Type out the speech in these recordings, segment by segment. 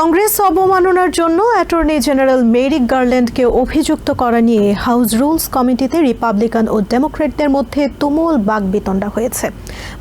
কংগ্রেস অবমাননার জন্য attorney general Mirik গার্ল্যান্ডকে অভিযুক্ত করা নিয়ে হাউস রুলস কমিটিতে রিপাবলিকান ও ডেমোক্রেটদের মধ্যে তুমুল বাগবিতণ্ডা হয়েছে।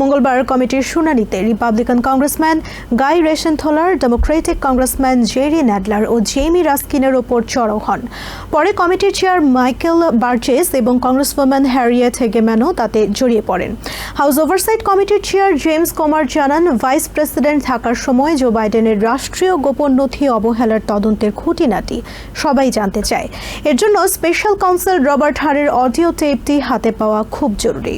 মঙ্গলবার কমিটির শুনানিতে Republican congressman Guy Reschenthaler, Democratic congressman Jerry Nadler ও জেমি রাস্কিনের ওপর চড়াও হন। পরে কমিটির চেয়ার মাইকেল বার্চেস এবং কংগ্রেসম্যান হ্যারিয়েট হেগেম্যানও তাতে জড়িয়ে পড়েন। হাউস ওভারসাইট কমিটির চেয়ার জেমস কুমার জানান, ভাইস প্রেসিডেন্ট থাকার সময় জো বাইডেনের রাষ্ট্রীয় গোপন নথি অবহেলার তদন্তের খুঁটিনাটি সবাই জানতে চায়। এর জন্য স্পেশাল কাউন্সিল রবার্ট হারের অডিও টেপটি হাতে পাওয়া খুব জরুরি।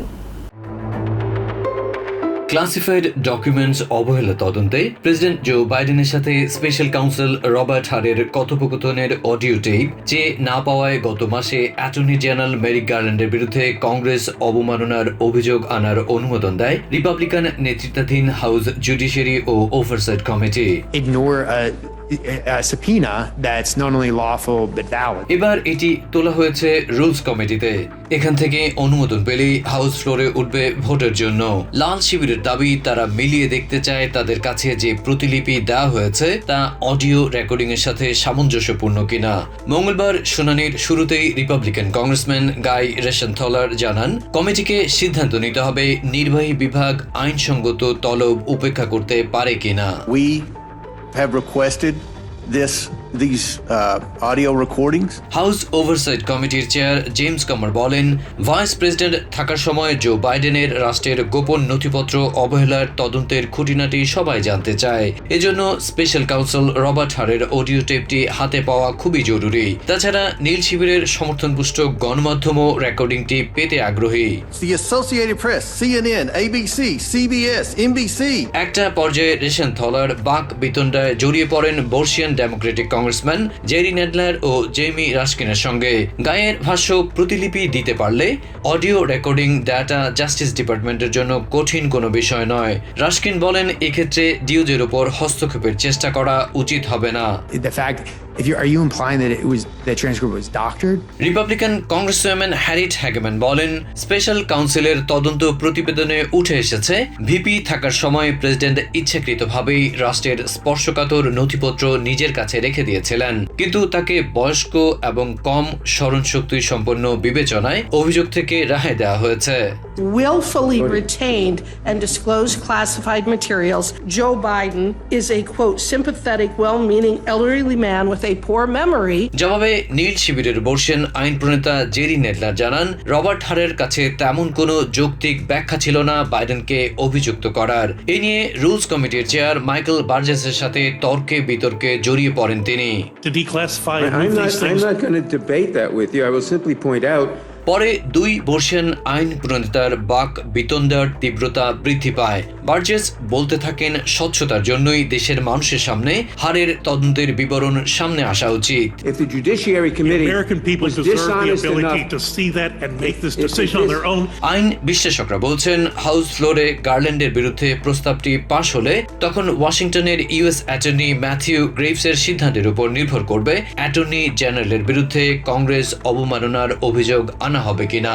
ক্লাসিফাইড ডকুমেন্টস অবহেলা তদন্তে প্রেসিডেন্ট জো বাইডেনের সাথে স্পেশাল কাউন্সিল রবার্ট হারের কথোপকথনের অডিও টেপ যে না পাওয়ায় গত মাসে অ্যাটর্নি জেনারেল মেরিক গার্ল্যান্ডের বিরুদ্ধে কংগ্রেস অবমাননার অভিযোগ আনার অনুমোদন দেয় রিপাবলিকান নেতৃত্বাধীন house judiciary O Oversight Committee ignore a, a subpoena that's not only lawful but valid. এবার এটি তোলা হয়েছে রুলস কমিটিতে। এখান থেকে অনুমোদন পেলেই হাউস ফ্লোরে উঠবে ভোটের জন্য। লাল শিবিরের দাবি তারা মিলিয়ে দেখতে চায় তাদের কাছে যে প্রতিলিপি দেওয়া হয়েছে তা অডিও রেকর্ডিং এর সাথে সামঞ্জস্যপূর্ণ কিনা। মঙ্গলবার শুনানির শুরুতেই রিপাবলিকান কংগ্রেসম্যান গাই রেশনথলার জানান কমিটিকে সিদ্ধান্ত নিতে হবে নির্বাহী বিভাগ আইনসঙ্গত তলব উপেক্ষা করতে পারে কিনা। Have requested this, these uh, audio recordings. House Oversight কমিটির চেয়ার জেমস কামার বলেন ভাইস প্রেসিডেন্ট থাকার সময় জো বাইডেনের রাষ্ট্রের গোপন নথিপত্র অবহেলার তদন্তের খুঁটিনাটি সবাই জানতে চায়। এজন্য স্পেশাল কাউন্সিল রবার্ট হারের অডিও টেপটি হাতে পাওয়া খুবই জরুরি। তাছাড়া নীল শিবিরের সমর্থনপুষ্ট গণমাধ্যমও রেকর্ডিংটি পেতে আগ্রহী। The Associated Press, CNN, ABC, CBS, NBC, একটা পর্যায়ে রেশন থলার বাক বিতণ্ডায় জড়িয়ে পড়েন বর্ষিয়ান ডেমোক্রেটিক কংগ্রেসম্যান জেরি নেডলার ও জেমি রাস্কিনের সঙ্গে গায়ের ভাষ্য প্রতিলিপি দিতে পারলে অডিও রেকর্ডিং ডাটা জাস্টিস ডিপার্টমেন্টের জন্য কঠিন কোনো বিষয় নয়। রাস্কিন বলেন, এক্ষেত্রে ডিউজের উপর হস্তক্ষেপের চেষ্টা করা উচিত হবে না। If you, are you implying that it was, that transcript was doctored? Republican congressman Harriet Hageman বলেন স্পেশাল কাউন্সিলের তদন্ত প্রতিবেদনে উঠে এসেছে ভিপি থাকার সময় প্রেসিডেন্ট ইচ্ছাকৃতভাবেই রাষ্ট্রের স্পর্শকাতর নথিপত্র নিজের কাছে রেখে দিয়েছিলেন কিন্তু তাকে বয়স্ক এবং কম স্মরণশক্তি সম্পন্ন বিবেচনায় অভিযোগ থেকে রেহাই দেওয়া হয়েছে willfully retained and disclosed classified materials, Joe Biden is a quote sympathetic, well meaning elderly man with a poor memory জবাবে নীল শিবিরের বর্ষেন আইন প্রণেতা জেরি নেডলার জানান রবার্ট হারের কাছে তেমন কোনো যৌক্তিক ব্যাখ্যা ছিল না বাইডেনকে অভিযুক্ত করার এ নিয়ে রুলস কমিটির চেয়ার মাইকেল বার্জেসের সাথে তর্কে বিতর্কে জড়িয়ে পড়েন তিনি to declassify I'm not, I'm not going to debate that with you. I will simply point out পরে দুই বর্ষিয়ান আইন প্রণেতার বাক বিতন্দার তীব্রতা বৃদ্ধি পায়। বার্জেস বলতে থাকেন স্বচ্ছতার জন্যই দেশের মানুষের সামনে হারের তদন্তের বিবরণ সামনে আসা উচিত. আইন বিশ্লেষকরা বলছেন হাউস ফ্লোরে গার্ল্যান্ডের বিরুদ্ধে প্রস্তাবটি পাশ হলে তখন ওয়াশিংটনের ইউএস অ্যাটর্নি ম্যাথিউ গ্রেভসের সিদ্ধান্তের উপর নির্ভর করবে অ্যাটর্নি জেনারেলের বিরুদ্ধে কংগ্রেস অবমাননার অভিযোগ আনা হবে কিনা